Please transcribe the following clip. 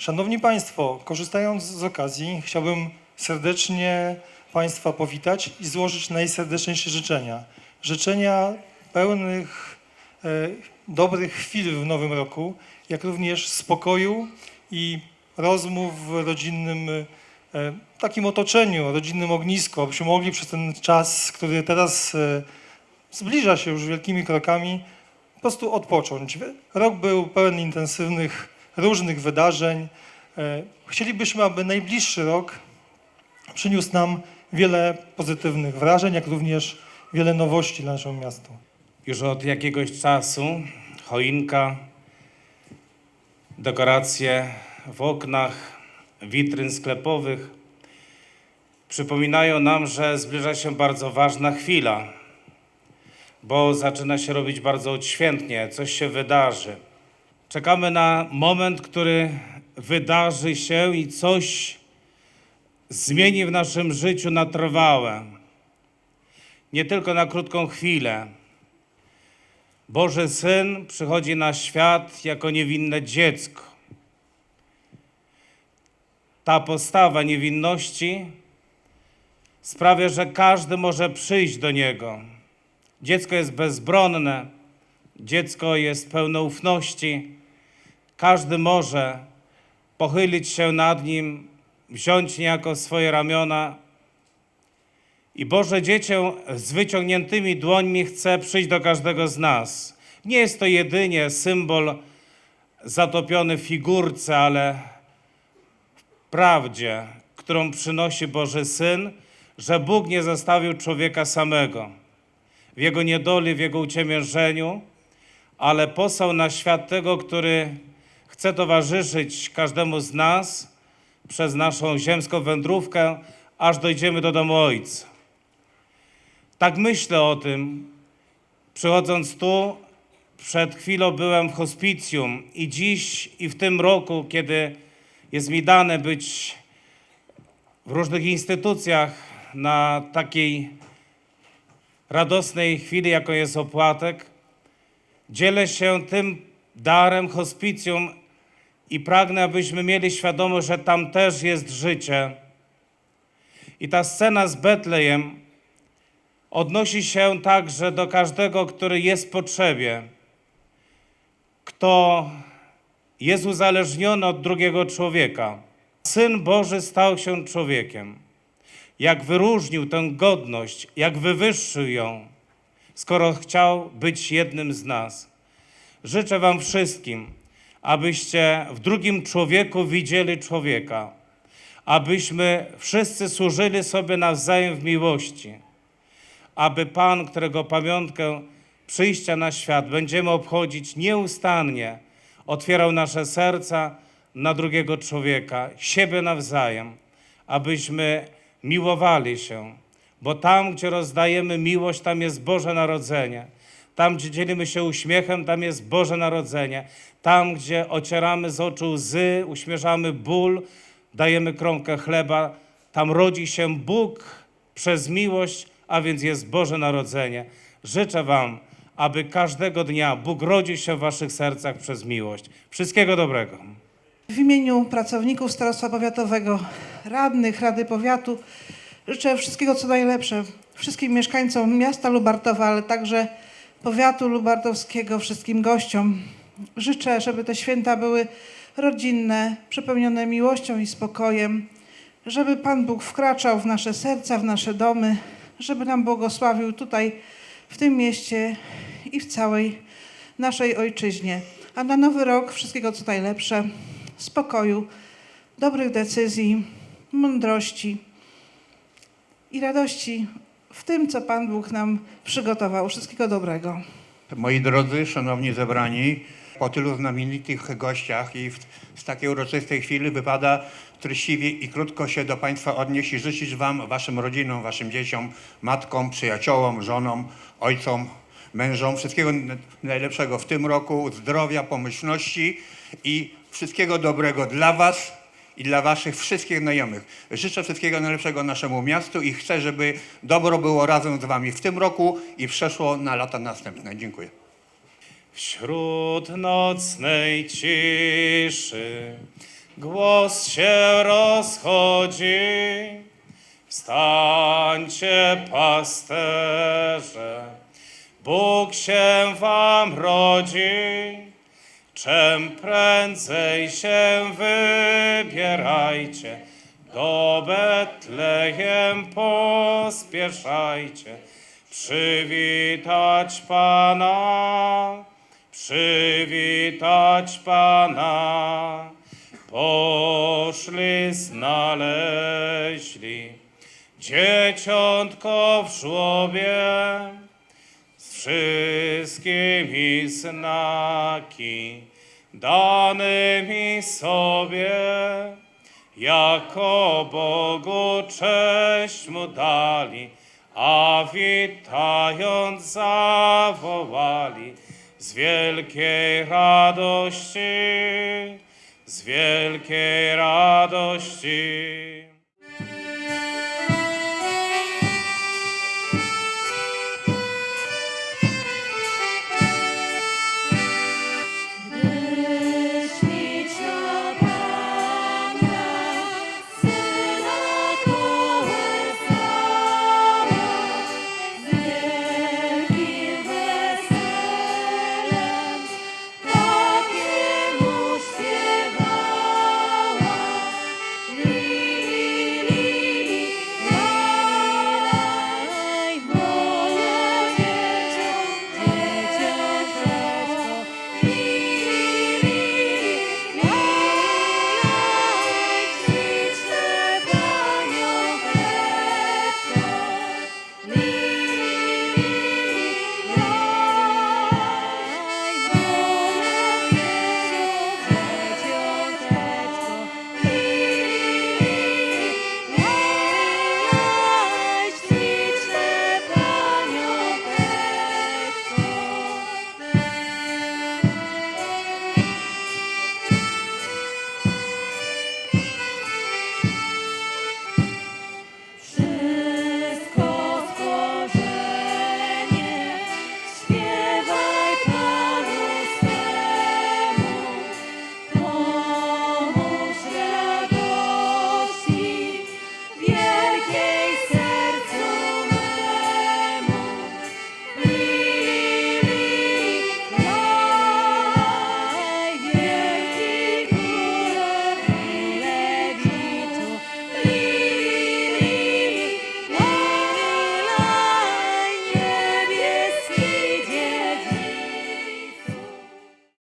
Szanowni Państwo, korzystając z okazji, chciałbym serdecznie Państwa powitać i złożyć najserdeczniejsze życzenia. Życzenia pełnych e, dobrych chwil w nowym roku, jak również spokoju i rozmów w rodzinnym e, takim otoczeniu, rodzinnym ognisku, abyśmy mogli przez ten czas, który teraz e, zbliża się już wielkimi krokami, po prostu odpocząć. Rok był pełen intensywnych, różnych wydarzeń. E, Chcielibyśmy, aby najbliższy rok przyniósł nam wiele pozytywnych wrażeń, jak również wiele nowości dla naszego miasta. Już od jakiegoś czasu choinka, dekoracje w oknach, witryn sklepowych przypominają nam, że zbliża się bardzo ważna chwila, bo zaczyna się robić bardzo odświętnie, coś się wydarzy. Czekamy na moment, który wydarzy się i coś zmieni w naszym życiu na trwałe. Nie tylko na krótką chwilę. Boży Syn przychodzi na świat jako niewinne dziecko. Ta postawa niewinności sprawia, że każdy może przyjść do Niego. Dziecko jest bezbronne, dziecko jest pełne ufności. Każdy może pochylić się nad Nim, wziąć niejako swoje ramiona i Boże Dziecię z wyciągniętymi dłońmi chce przyjść do każdego z nas. Nie jest to jedynie symbol zatopiony w figurce, ale w prawdzie, którą przynosi Boży Syn, że Bóg nie zostawił człowieka samego w jego niedoli, w jego uciemiężeniu, ale posłał na świat tego, który chce towarzyszyć każdemu z nas przez naszą ziemską wędrówkę, aż dojdziemy do domu Ojca. Tak myślę o tym. Przychodząc tu, przed chwilą byłem w hospicjum i dziś i w tym roku, kiedy jest mi dane być w różnych instytucjach na takiej radosnej chwili, jaką jest opłatek, dzielę się tym darem hospicjum i pragnę, abyśmy mieli świadomość, że tam też jest życie. I ta scena z Betlejem odnosi się także do każdego, który jest w potrzebie, kto jest uzależniony od drugiego człowieka. Syn Boży stał się człowiekiem. Jak wyróżnił tę godność, jak wywyższył ją, skoro chciał być jednym z nas. Życzę Wam wszystkim, abyście w drugim człowieku widzieli człowieka, abyśmy wszyscy służyli sobie nawzajem w miłości aby Pan, którego pamiątkę przyjścia na świat będziemy obchodzić nieustannie, otwierał nasze serca na drugiego człowieka, siebie nawzajem, abyśmy miłowali się, bo tam, gdzie rozdajemy miłość, tam jest Boże Narodzenie. Tam, gdzie dzielimy się uśmiechem, tam jest Boże Narodzenie. Tam, gdzie ocieramy z oczu łzy, uśmierzamy ból, dajemy kromkę chleba, tam rodzi się Bóg przez miłość, a więc jest Boże Narodzenie. Życzę Wam, aby każdego dnia Bóg rodził się w Waszych sercach przez miłość. Wszystkiego dobrego. W imieniu pracowników Starostwa Powiatowego, radnych Rady Powiatu życzę wszystkiego co najlepsze wszystkim mieszkańcom miasta Lubartowa, ale także powiatu lubartowskiego, wszystkim gościom. Życzę, żeby te święta były rodzinne, przepełnione miłością i spokojem, żeby Pan Bóg wkraczał w nasze serca, w nasze domy, żeby nam błogosławił tutaj, w tym mieście i w całej naszej ojczyźnie. A na nowy rok wszystkiego co najlepsze, spokoju, dobrych decyzji, mądrości i radości w tym, co Pan Bóg nam przygotował. Wszystkiego dobrego. Moi drodzy, szanowni zebrani, po tylu znamienitych gościach i w, z takiej uroczystej chwili wypada treściwie i krótko się do Państwa odnieść i życzyć Wam, Waszym rodzinom, Waszym dzieciom, matkom, przyjaciołom, żonom, ojcom, mężom wszystkiego najlepszego w tym roku, zdrowia, pomyślności i wszystkiego dobrego dla Was i dla Waszych wszystkich znajomych. Życzę wszystkiego najlepszego naszemu miastu i chcę, żeby dobro było razem z Wami w tym roku i przeszło na lata następne. Dziękuję. Wśród nocnej ciszy głos się rozchodzi. Wstańcie, pasterze, Bóg się wam rodzi. Czem prędzej się wybierajcie, do Betlejem pospieszajcie, przywitać Pana, przywitać Pana. Poszli, znaleźli dzieciątko w żłobie, z wszystkimi znaki danymi sobie, jako Bogu cześć mu dali, a witając zawołali z wielkiej radości, z wielkiej radości.